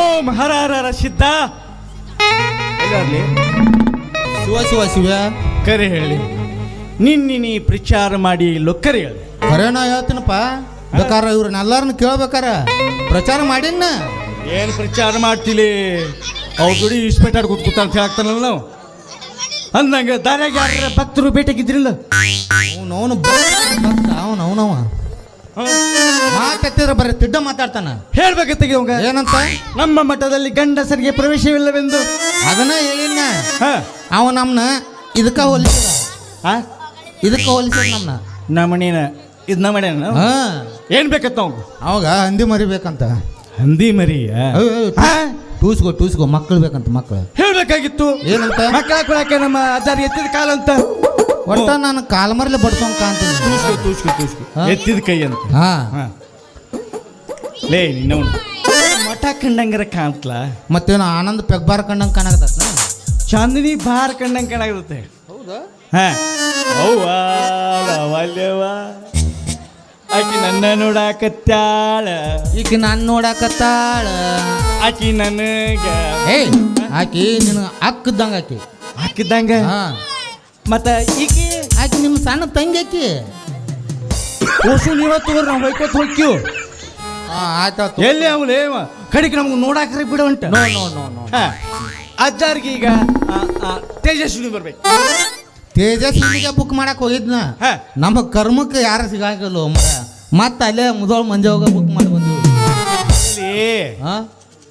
ಓಂ ಹರ ಹರ ಹರ ಸಿದ್ಧ. ಶಿವ ಶಿವ ಶಿವ. ಕರೆ ಹೇಳಿ. ನಿನ್ನೆ ನೀ ಪ್ರಚಾರ ಮಾಡಿ ಲೊಕ್ಕರೆ ಹೇಳಿ. ಕರೆನ ಹೇಳ್ತೀನಪ್ಪ. ಬೇಕಾರ ಇವ್ರನ್ನೆಲ್ಲಾರನ್ನ ಕೇಳ್ಬೇಕಾರ. ಪ್ರಚಾರ ಮಾಡಿನ ಏನು ಪ್ರಚಾರ ಮಾಡ್ತಿಲಿ? ಅವ್ರ ಜೋಡಿ ಇಸ್ಪೇಟಾಡ್ ಕೂತ್ಕೂತ ಅಂತ ಹೇಳ್ತಾನಲ್ಲ ನಾವು. ಅಂದಂಗೆ ದಾರ್ಯಾಗ ಯಾರ ಭಕ್ತರು ಭೇಟಿಗಿದ್ರಿಲ್ಲ ಅವನು ಅವನು ಅವನು ಅವನವ ಮಾತಾಡ್ತಿದ್ರೆ ಬರೀ ತಿಡ್ಡ ಮಾತಾಡ್ತಾನ? ಹೇಳ್ಬೇಕತ್ತಿಗೆ ಅವಂಗ ಏನಂತ? ನಮ್ಮ ಮಠದಲ್ಲಿ ಗಂಡಸರಿಗೆ ಪ್ರವೇಶವಿಲ್ಲವೆಂದು. ಅದನ್ನ ಹೇಳಿನ ಹಾ. ಅವ ನಮ್ನ ಇದಕ್ಕ ಹೋಲಿಸ ಹಾ? ಇದಕ್ಕ ಹೋಲಿಸ ನಮ್ನ. ನಮ್ಮನೇನ ಇದು ನಮ್ಮನೇನ ಹಾ. ಏನ್ ಬೇಕತ್ತ ಅವಂಗ? ಅವಾಗ ಹಂದಿ ಮರಿಬೇಕಂತ ಹಂದಿ ಮರಿ? ಟೂಸ್ಕೋ ಟೂಸ್ಕೋ ಮಕ್ಕಳು ಬೇಕಂತ ಮಕ್ಕಳು ಹೇಳ್ಬೇಕಾಗಿತ್ತು. ಏನಂತ? ಮಕ್ಕಳ ಕೊಡಕ್ಕೆ ನಮ್ಮ ಅಜ್ಜಾರಿ ಎತ್ತಿದ ಕಾಲ ಅಂತ ಒಟ್ಟ ನಾನು ಕಾಲ್ಮರ್ಲೆ ಬಡ್ಸೋಂಗ್ ಕಾಣ್ತೀನಿ. ತೂಸ್ಕೊ ತೂಸ್ಕೊ ತೂಸ್ಕೊ. ಎತ್ತಿದ ಕೈ ಅಂತ. ಹಾ. ಹಾ. ಲೇ ನಿನ್ನವನು ಮಠ ಕಂಡಂಗರ ಕಾಣ್ತಲ? ಮತ್ತೇನು ಆನಂದ್ ಪೆಗ್ಬಾರ್ ಕಂಡಂಗ್ ಕಾಣಕತ್ತ ಚಾಂದಿನಿ ಬಾರ್ ಕಂಡಂಗ ಕಾಣಾಗುತ್ತೆ ಹೌದಾ? ಹಾ. ಅವ್ವಾ ಅವಲ್ಯವ ಆಕಿ ನನ್ನ ನೋಡಾಕತ್ತಾಳ. ಈಗ ನಾನು ನೋಡಾಕತ್ತಾಳ. ಆಕಿ ನನಗ. ಏಯ್ ಆಕಿ ನಿನ್ನ ಅಕ್ಕದಂಗ ಆಕಿ. ಹಾಕಿದ್ದಂಗ ಹಾ. ಮತ್ತ ಈಗ ಆಕಿ ನಿಮ್ಮ ಸಣ್ಣ ತಂಗಿ ಆಕಿ? ಹೊಸು ನೀವ ತಗೋರಿ ನಾವು ಹೊಯ್ಕೋತ ಹೋಗ್ತೀವಿ ಆಯ್ತಾಯ್ತು ಎಲ್ಲಿ ಏವ ಕಡಿಗೆ ನಮ್ಗೆ ಬಿಡ ಅಂತ. ನೋ ನೋ ನೋ ನೋ ಅಜ್ಜಾರ್ಗೆ ಈಗ ಆ, ಆ, ತೇಜಸ್ವಿನಿ ಬರ್ಬೇಕು. ತೇಜಸ್ವಿನಿಗೆ ಬುಕ್ ಮಾಡಕ್ ಹೋಗಿದ್ನ? ಹಾ. ನಮ್ಮ ಕರ್ಮಕ್ಕೆ ಯಾರು ಸಿಗಾಕಲ್ಲ ಮತ್ತೆ ಅಲ್ಲೇ ಮುದೋಳ ಮಂಜೆ ಹೋಗ ಬುಕ್ ಮಾಡಿ ಬಂದ್ವಿ. ಹಾ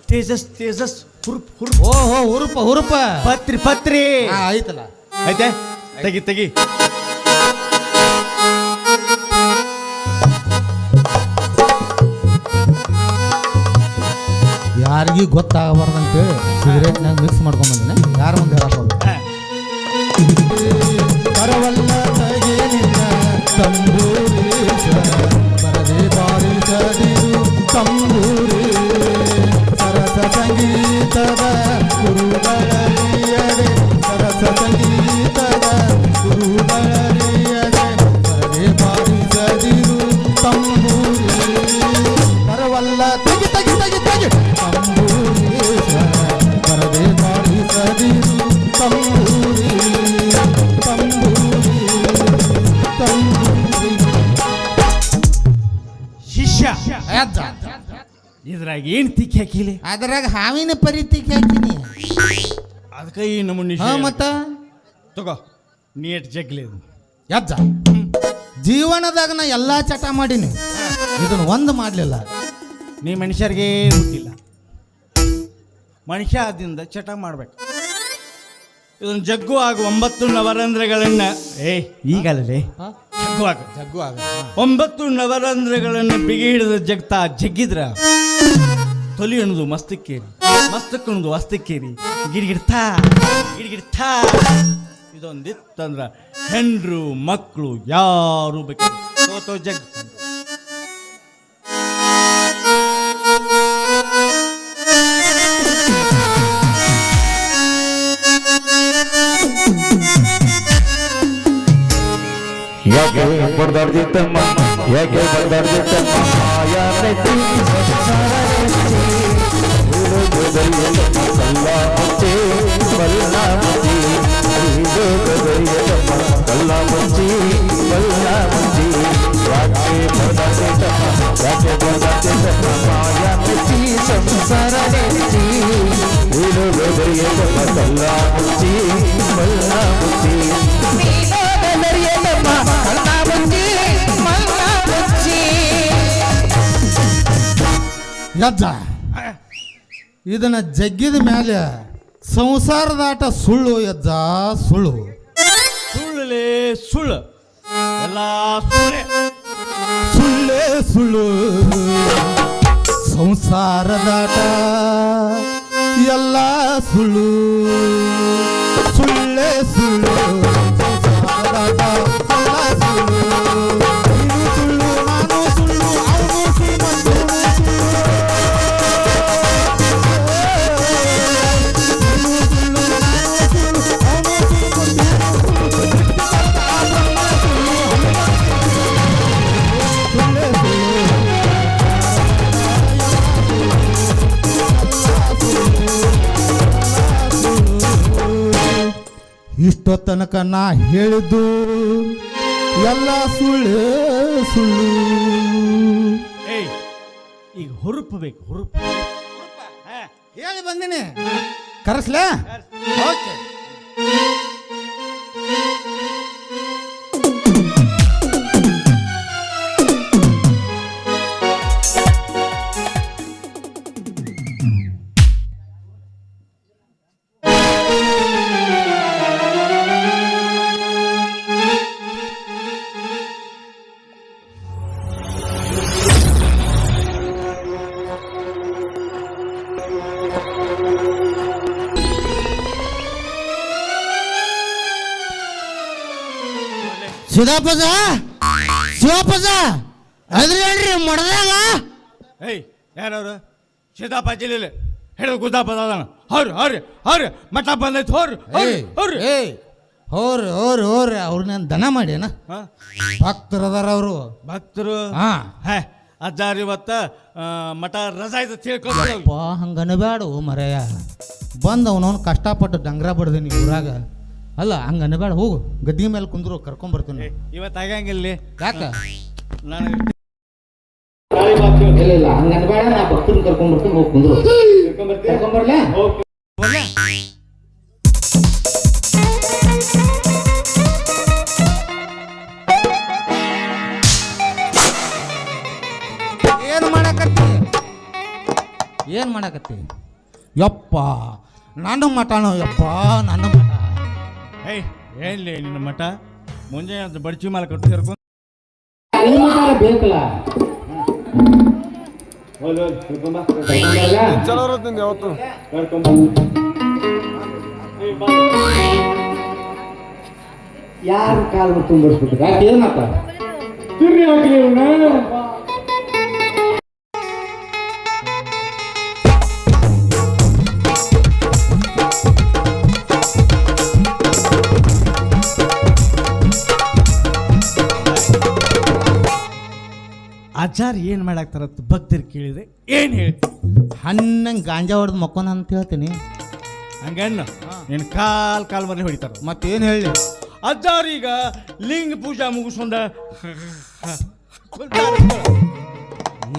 ತೇಜಸ್ ತೇಜಸ್ ಹುರುಪ್ ಹುರುಪ್. ಓಹೋ ಹುರುಪ ಹುರುಪ. ಪತ್ರಿ ಪತ್ರಿ. ಹಾ ಆಯ್ತಲ್ಲ. ಆಯ್ತಾ? ತೆಗಿ ತೆಗಿ. ಯಾರಿಗೂ ಗೊತ್ತಾಗಬಾರ್ದಂತೇಳಿ ಸಿಗರೇಟ್ನಾಗ ಮಿಕ್ಸ್ ಮಾಡ್ಕೊಂಡ್ಬಂದಿನ ಯಾರು ಮುಂದೆ ಹೇಳಕ್ ಬರವಲ್ಲ ತೆಗಿ ತೆಗಿ ತೆಗಿ ತೆಗಿ. ತಂಬೂರೀಶ ಬರದೆ ಬಾರಿಸದಿರು ತಂಬೂರಿ ತಂಬೂರಿ ತಂಬೂರಿ ಶಿಷ್ಯ. ಅಜ್ಜ ಇದ್ರಾಗ ಏನ್ ತಿಕ್ಕಿ ಹಾಕಿಲಿ? ಅದ್ರಾಗ ಹಾವಿನ ಪರಿತಿಗೆ ಹಾಕಿನಿ. ಅದಕ್ಕೆ ಈ ನಮೂನಿ ಹಾ ಮತ್ತ? ತಗೋ ನೀಟ್ ಜಗ್ಲಿ. ಅಜ್ಜ ಜೀವನದಾಗ ನಾ ಎಲ್ಲಾ ಚಟ ಮಾಡೀನಿ. ಇದನ್ನ ಒಂದು ಮಾಡ್ಲಿಲ್ಲ. ನೀ ಮನುಷ್ಯರಿಗೆ ಹುಟ್ಟಿಲ್ಲ ಮನುಷ್ಯ ಆದಿಂದ ಚಟ ಮಾಡಬೇಕು. ಇದೊಂದು ಜಗ್ಗು ಆಗು ಒಂಬತ್ತು ನವರಂಧ್ರಗಳನ್ನು. ಏ ಈಗಲೇ ಜಗ್ಗು ಆಗ. ಜಗ್ಗು ಆಗ ಒಂಬತ್ತು ನವರಂಧ್ರಗಳನ್ನು ಬಿಗಿ ಹಿಡಿದ ಜಗ್ತಾ ಜಗ್ಗಿದ್ರ. ತೊಲಿ ಅನ್ನೋದು ಮಸ್ತಕ್ಕೇರಿ. ಮಸ್ತಕ್ ಅಸ್ತಕ್ಕೇರಿ. ಗಿಡ್ಗಿಡ್ತಾ ಗಿಡ್ಗಿಡ್ತಾ. ಇದೊಂದಿತ್ತಂದ್ರ ಹೆಂಡ್ರು ಮಕ್ಕಳು ಯಾರು ಬೇಕು ತೋತೋ ಜಗ್ ಯಾಕೆ ಬಡ್ದಾಡ್ದಿತ್ತಮ್ಮ ಯಾಕೆ ಬಡ್ದಾಡ್ದಿತ್ತಮ್ಮ ಮಾಯಾನತಿ ಕಲ್ಲ ಮುಚ್ಚಿ ಬಲ್ಲ ಮುಚ್ಚಿ ಕಲ್ಲ ಮುಚ್ಚಿ ಬಲ್ಲ ಮುಚ್ಚಿ ಯಾಕೆ ಬಡ್ದಾಡ್ದಿತ್ತಮ್ಮ ಯಾಕೆ ಬಡ್ದಾಡ್ದಿತ್ತಮ್ಮ ಮಾಯಾನತಿ ಸಂಸಾರ ನೆಚ್ಚಿ ಇದು ಗದರಿಯದಮ್ಮ ಕಲ್ಲ ಮುಚ್ಚಿ ಅಜ್ಜ ಇದನ್ನ ಜಗ್ಗಿದ ಮೇಲೆ ಸಂಸಾರದಾಟ ಸುಳ್ಳು ಎದ್ದ ಸುಳ್ಳು. ಸುಳ್ಳುಲೇ ಸುಳ್ಳು. ಎಲ್ಲ ಸುಳ್ಳೆ. ಸುಳ್ಳೇ ಸುಳ್ಳು. ಸಂಸಾರದಾಟ ಎಲ್ಲ ಸುಳ್ಳು. ಸುಳ್ಳೇ ಸುಳ್ಳು. ಸಂಸಾರದಾಟ ಎಲ್ಲ ಸುಳ್ಳು. ಇಷ್ಟೋ ತನಕ ನಾ ಹೇಳಿದ್ದು ಎಲ್ಲ ಸುಳ್ಳು ಸುಳ್ಳು. ಏಯ್ ಈಗ ಹುರುಪು ಬೇಕು ಹುರುಪು. ಹೇಳಿ ಬಂದಿನಿ. ಕರೆಸ್ಲೇ? ಓಕೆ. ಸಿದಾಪದ ಶಿವಪದ ಅದ್ರಿ ಹೇಳ್ರಿ ಮಡ್ದಾಗ ಏಯ್ ಯಾರವ್ರು? ಸೀತಾಪ್ಪ ಜಿಲ್ಲೆ ಹಿಡಿದು ಗುದ್ದಾಪದ ಅದಾನ ಹೌರು ಅವ್ರಿ ಅವ್ರಿ ಮಠ ಬಂದೈತೆ ಹೋರ್ ಅವ್ರಿ ಅವ್ರಿ ಏಯ್ ಹೋರಿ ಹೋರಿ ಹೋರಿ ಅವ್ರನ್ನ ದನ ಮಾಡ್ಯಾನ? ಭಕ್ತರು ಅದಾರ ಅವರು. ಭಕ್ತರು? ಹಾ. ಹೇ ಅಜ್ಜಾರ್ ಇವತ್ತ ಆ, ಮಠ ರಜಾ ಇದೆ ತಿಳ್ಕೊಳ್ತಾರೆ ಅಪ್ಪ ಹಂಗನಬೇಡ ಮರೆಯ. ಬಂದು ಅವನವನು ಕಷ್ಟಪಟ್ಟು ಡಂಗ್ರ ಬಡ್ದೀನಿ ಊರಾಗ. ಅಲ್ಲ ಹಂಗ ಅನ್ಬೇಡ ಹೋಗು. ಗದ್ದಿ ಮೇಲೆ ಕುಂದ್ರು ಕರ್ಕೊಂಬರ್ತೀನಿ ಇವತ್ತು ಆಗಂಗಿಲ್ಲ. ಯಾಕ? ನಾನು ಇಲ್ಲ ಇಲ್ಲ ಹಂಗ ಅನ್ಬೇಡ ನಾ ಭಕ್ತರನ್ನ ಕರ್ಕೊಂಡ್ ಬರ್ತೀನಿ ಹೋಗಿ ಕುಂದ್ರು. ಕರ್ಕೊಂಬರ್ಲಾ ಏನು ಮಾಡಕತ್ತಿ? ಯಪ್ಪ ನನ್ನ ಮಠನೋ ಯಪ್ಪ ನನ್ನ ಮಠ. ಏಯ್ ಏನ್ಲಿ ನಿನ್ನ ಮಠ? ಮುಂಜಾನೆ ಅದು ಬಡ್ಚಿ ಮಾಲ ಕಟ್ಟು ಸೇರ್ಕೊಂಡು. ಬೇಕಲ್ಲ? ಕರ್ಕೊಂಬರ್ಲಾ? ಯಾರ ಕಾಲ್ ತುಂಬಿಸ್ಬಿಟ್ಟು ಏನಪ್ಪ? ಅಜ್ಜಾರ್ ಏನು ಮಾಡಾಕ್ತಾರತ್ತ ಭಕ್ತರು ಕೇಳಿದ್ರೆ ಏನು ಹೇಳಿ? ಹಣ್ಣಂಗೆ ಗಾಂಜಾ ಹೊಡೆದು ಮಕ್ಕೋನ ಅಂತ ಹೇಳ್ತೀನಿ. ಹಂಗಣ್ಣ? ನಿನ್ನ ಕಾಲ್ ಕಾಲ್ ಮನೆ ಹೊಡಿತಾರ? ಮತ್ತೇನು ಹೇಳಿ? ಅಜ್ಜಾರ್ ಈಗ ಲಿಂಗ ಪೂಜಾ ಮುಗಿಸ್ಕೊಂಡ.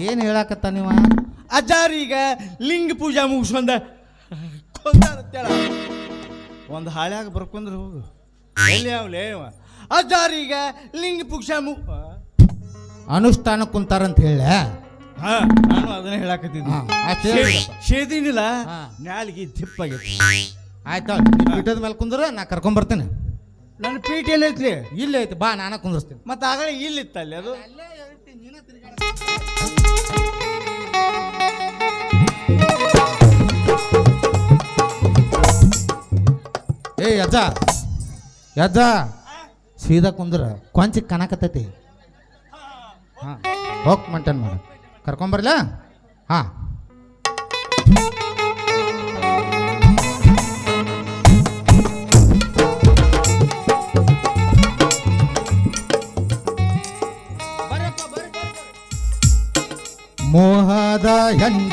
ಏನು ಹೇಳಕತ್ತ ನೀವ? ಅಜ್ಜಾರ್ ಈಗ ಲಿಂಗ ಪೂಜಾ ಮುಗಿಸ್ಕೊಂಡ. ಒಂದು ಹಾಳ್ಯಾಗ ಬರ್ಕೊಂಡ್ರೆ ಹೋಗು. ಎಲ್ಲಿ ಅವಲೇ ಅಜ್ಜಾರ್ ಈಗ ಲಿಂಗ ಪೂಜಾ ಮು ಅನುಷ್ಠಾನ ಕುಂತಾರಂತ ಹೇಳ ಹಾ ನಾನು ಅದನ್ನ ಹೇಳಾಕತ್ತಿದ್ದೆ. ಶೇದಿನಿಲ್ಲ. ನಾಲಿಗೆ ದಿಪ್ಪಾಗೈತಿ ಆಯ್ತಾ ಪೀಠದ ಮೇಲೆ ಕುಂದ್ರ ನಾ ಕರ್ಕೊಂಬರ್ತೇನೆ ನನ್ನ ಪೀಠ ಐತ್ರಿ ಇಲ್ಲ ಐತಿ ಬಾ ನಾನ ಕುಂದಿರ್ತೀನಿ ಮತ್ತೆ ಆಗಲೇ ಇಲ್ಲಿತ್ತಲ್ಲಿ ಅದು? ಏ ಅಜ್ಜ ಅಜ್ಜ ಸೀದಾ ಕುಂದ್ರ ಕೊಂಚ ಕನಕತ್ತೈತಿ ಹಾಂ ಹೋಗಿ ಮಂಟನ್ ಮಾಡ. ಕರ್ಕೊಂಬರ್ಲ ಹಾಂ. ಮೋಹದ ಹೆಂಡ